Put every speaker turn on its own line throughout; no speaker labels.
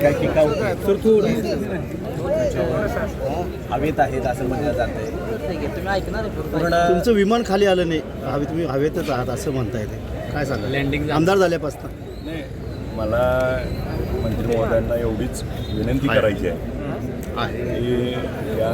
काय टीका होती हवेत आहेत असं
तुम्ही ऐकणार आहे
तुमचं विमान खाली आलं नाही. हवे तुम्ही हवेतच आहात असं म्हणता येते काय सांगा?
Landing
आमदार झाल्यापासून.
नाही. मला मंत्री महोदयांना एवढीच विनंती करायची आहे. की या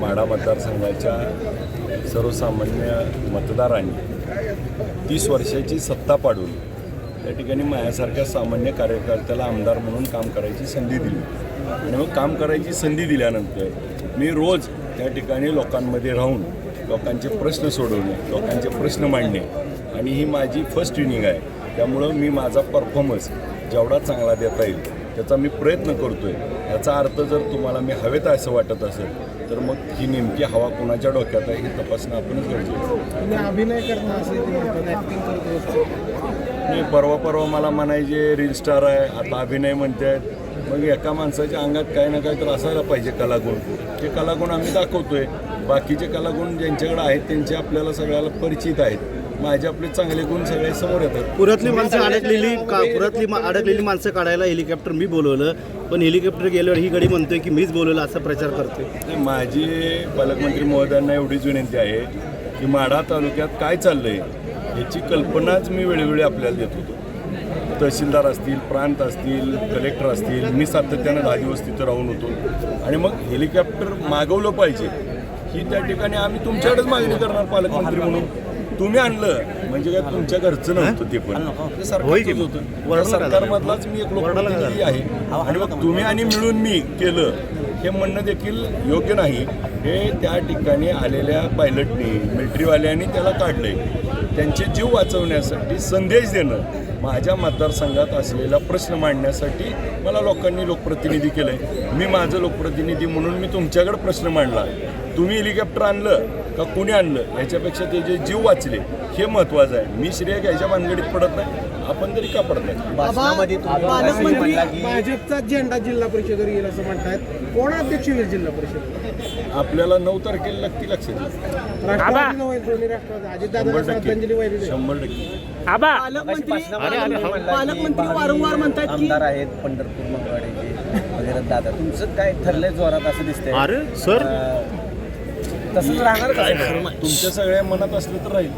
माढा मतदारसंघाच्या सर्वसामान्य मतदारांनी तीस वर्षाची सत्ता पाडून त्या ठिकाणी माझ्यासारख्या सामान्य कार्यकर्त्याला आमदार म्हणून काम करायची संधी दिली. आणि मग काम करायची संधी दिल्यानंतर मी रोज त्या ठिकाणी लोकांमध्ये राहून लोकांचे प्रश्न सोडवणे लोकांचे प्रश्न मांडणे. आणि ही माझी फर्स्ट इनिंग आहे. त्यामुळं मी माझा परफॉर्मन्स जेवढा चांगला देता येईल त्याचा मी प्रयत्न करतो आहे याचा अर्थ जर तुम्हाला मी हवेत असं वाटत असेल तर मग ही नेमकी हवा कोणाच्या डोक्यात आहे हे तपासणं आपणच गरजेचं
अभिनय करता ऍक्टिंग करतो
नाही परवा परवा मला म्हणायचे रील स्टार आहे आता अभिनय म्हणते आहेत मग एका माणसाच्या अंगात काही ना काही तर असायला पाहिजे कलागुण. ते कलागुण आम्ही दाखवतोय. बाकीचे कलागुण ज्यांच्याकडे आहेत त्यांचे आपल्याला सगळ्याला परिचित आहेत. माझे आपले चांगले गुण सगळे समोर येतात.
पुरातली माणसं अडकलेली का? पुरातली मा- अडकलेली माणसं काढायला हेलिकॉप्टर मी बोलवलं पण हेलिकॉप्टर गेल्यावर ही गडी म्हणतोय की मीच बोलवलं असा प्रचार करतोय.
माझी पालकमंत्री महोदयांना एवढीच विनंती आहे की माढा तालुक्यात काय चाललंय याची कल्पनाच मी वेळोवेळी आपल्याला देत होतो. तहसीलदार असतील प्रांत असतील कलेक्टर असतील मी सातत्यानं दहा दिवस तिथं राहून होतो. आणि मग हेलिकॉप्टर मागवलं पाहिजे. ही त्या ठिकाणी आम्ही तुमच्याकडेच मागणी करणार पालकमंत्री म्हणून. तुम्ही आणलं. म्हणजे काय तुमच्या घरचं नव्हतं ते पण. ते सरकारचंच होतं. त्या सरकारमधलाच मी एक लोकप्रतिनिधी आहे. आणि मग तुम्ही आणि मिळून मी केलं हे म्हणणं देखील योग्य नाही. हे त्या ठिकाणी आलेल्या पायलटनी मिलिटरीवाल्यांनी त्याला काढलंय. त्यांचे जीव वाचवण्यासाठी संदेश देणं माझ्या मतदारसंघात असलेला प्रश्न मांडण्यासाठी मला लोकांनी लोकप्रतिनिधी केलंय. मी माझं लोकप्रतिनिधी म्हणून मी तुमच्याकडे प्रश्न मांडला. तुम्ही हेलिकॉप्टर आणलं. का कुणी आणलं? याच्यापेक्षा ते जे जीव वाचले हे महत्त्वाचं आहे. मी श्रेय घ्यायच्या भानगडीत पडत नाही. आपण तरी का पडत नाही?
पालकमंत्री भाजपचा झेंडा जिल्हा परिषदेवर येईल असं म्हणतायत. कोण अध्यक्ष होईल जिल्हा परिषद?
आपल्याला नऊ तारखेला लागती लक्षात. येईल
राष्ट्रवादी.
शंभर टक्के.
पालकमंत्री वारंवार म्हणतात आमदार आहेत पंढरपूर मंगळवाडीचे वगैरे दादा. तुमचं काय ठरलंय जोरात असं दिसतंय?
अरे सर
तसंच राहणार का सगळं?
तुमच्या सगळ्या मनात असलं तर राहील.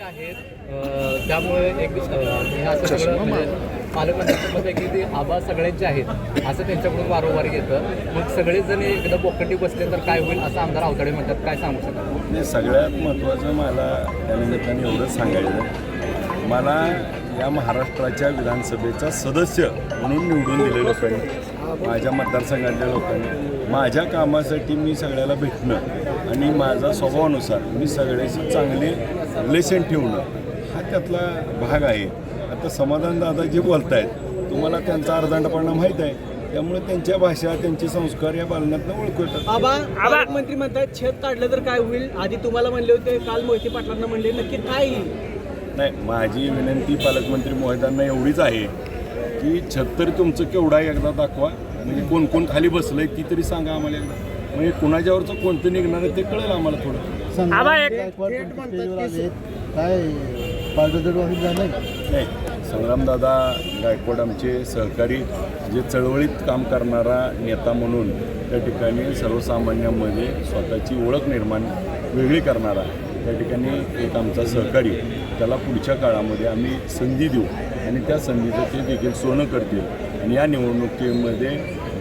आहेत. अ, त्यामुळे एक हे असं सगळं म्हणजे पालकमंत्र्यांचं मत आहे की ते आबा सगळ्यांचे आहेत. असं त्यांच्याकडून वारंवार येतं. मग सगळेच जण एकदा बोकटी बसले तर काय होईल असं आमदार अवताडे म्हणतात. काय सांगू शकाल
नाही सगळ्यात महत्त्वाचं मला त्या निमित्ताने एवढंच सांगायचं. मला या महाराष्ट्राच्या विधानसभेचा सदस्य म्हणून निवडून दिले लोकांनी. माझ्या मतदारसंघातल्या लोकांनी. माझ्या कामासाठी मी सगळ्याला भेटणं आणि माझा स्वभावानुसार मी सगळ्याशी चांगले रिलेशन ठेवणं हा त्यातला भाग आहे. आता समाधान दादा जे बोलत आहेत तुम्हाला त्यांचा अर्धांडपणा माहीत आहे. त्यामुळे त्यांच्या भाषा त्यांचे संस्कार या बालनातनं ओळखू येतात.
आबा पालकमंत्री म्हणतात छत काढलं तर काय होईल? आधी तुम्हाला म्हणले होते काल मोहिते पाटलांना म्हणले नक्की काय
नाही माझी विनंती पालकमंत्री महोदयांना एवढीच आहे. की छत्तर तुमचं केवढा आहे एकदा दाखवा. म्हणजे कोण कोण खाली बसलंय ती तरी सांगा आम्हाला एकदा. म्हणजे कुणाच्यावरचं कोणतं निघणार आहे ते कळेल आम्हाला थोडं.
काय झालं
नाही संग्रामदादा गायकवाड आमचे सहकारी जे चळवळीत काम करणारा नेता म्हणून त्या ठिकाणी सर्वसामान्यांमध्ये स्वतःची ओळख निर्माण वेगळी करणारा त्या ठिकाणी एक आमचा सहकारी त्याला पुढच्या काळामध्ये आम्ही संधी देऊ. आणि त्या संधीचं ते देखील सोनं करतील. आणि या निवडणुकीमध्ये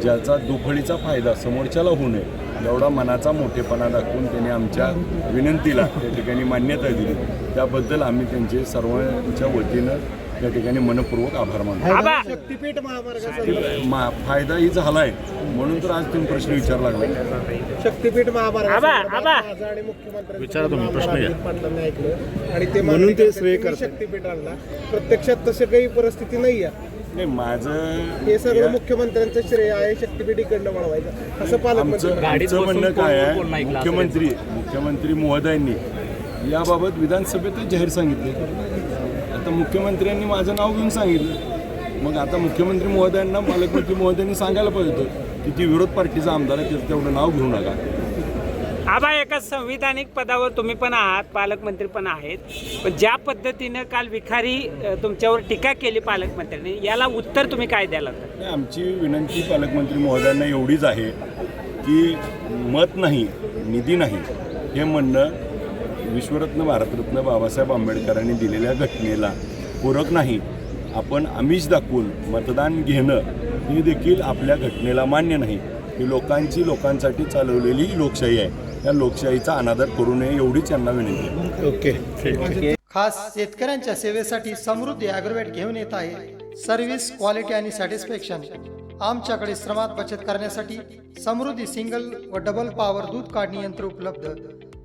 ज्याचा दुफळीचा फायदा समोरच्याला होऊ नये एवढा मनाचा मोठेपणा दाखवून त्यांनी आमच्या विनंतीला त्या ठिकाणी मान्यता दिली. त्याबद्दल आम्ही त्यांचे सर्वांच्या वतीनं त्या ठिकाणी मनपूर्वक आभार मानतो.
शक्तीपीठ महामार्गाचा
मा फायदाही झाला आहे. म्हणून तर आज तुम्ही प्रश्न विचारला लागला.
शक्तीपीठ महामार्गाचा माझा आणि मुख्यमंत्र्यांचा
विचारा तुम्ही, प्रश्न
ऐकलं. आणि ते
म्हणून ते श्रेय.
शक्तीपीठ आणला प्रत्यक्षात तशी काही परिस्थिती नाही आहे
नाही माझं
हे सगळं
या-
मुख्यमंत्र्यांचं श्रेय आहे शक्तीपीठ इकडनं वळवायचं. असं पालकमंत्री
म्हणणं काय आहे? मुख्यमंत्री मुख्यमंत्री महोदयांनी याबाबत विधानसभेतच जाहीर सांगितले. आता मुख्यमंत्र्यांनी माझं नाव घेऊन सांगितलं. मग आता मुख्यमंत्री महोदयांना पालकमंत्री महोदयांनी सांगायला पाहिजे होतं की ती विरोध पार्टीचा आमदार आहे तेवढं नाव घेऊ नका.
आबा एका संविधानिक पदावर तुम्ही पण आहात पालकमंत्री पण आहेत. पण ज्या पद्धतीनं काल विखारी तुमच्यावर टीका केली पालकमंत्र्यांनी याला उत्तर तुम्ही काय द्याल
आमची विनंती पालकमंत्री महोदयांना एवढीच आहे की मत नाही निधी नाही हे म्हणणं विश्वरत्न भारतरत्न बाबासाहेब आंबेडकरांनी दिलेल्या घटनेला पूरक नाही. आपण आमिष दाखवून मतदान घेणं हे देखील आपल्या घटनेला मान्य नाही. ही लोकांची लोकांसाठी चालवलेली लोकशाही आहे. या लोकशाहीचा अनादर करू नये एवढीच यांना विनंती आहे.
ओके.
खास शेतकऱ्यांच्या सेवेसाठी समृद्धी ॲग्रोवेट घेऊन येत आहे. सर्व्हिस क्वालिटी आणि सॅटिस्फॅक्शन. आमच्याकडे श्रमात बचत करण्यासाठी समृद्धी सिंगल व डबल पॉवर दूध काढणी यंत्र उपलब्ध.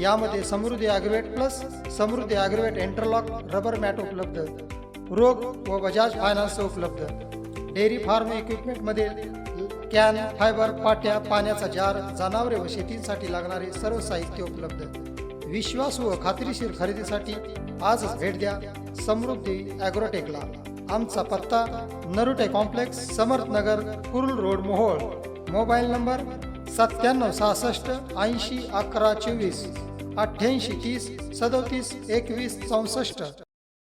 यामध्ये Samruddhi Agrovet plus Samruddhi Agrovet interlock rubber mat उपलब्ध. रोग व बजाज फायनान्स उपलब्ध. डेअरी फार्म इक्विपमेंटमध्ये कॅन फायबर पाट्या पाण्याचा जार जनावरे व शेतीसाठी लागणारे सर्व साहित्य उपलब्ध. विश्वास व खात्रीशीर खरेदीसाठी आजच भेट द्या समृद्धी ॲग्रोटेकला. आमचा पत्ता Narute complex Samarthnagar Kurul road Mohol. Mobile number सत्त्याण्णव सहासष्ट ऐंशी अकरा चोवीस. अठ्ठ्याऐंशी तीस सदोतीस एकवीस चौसष्ट.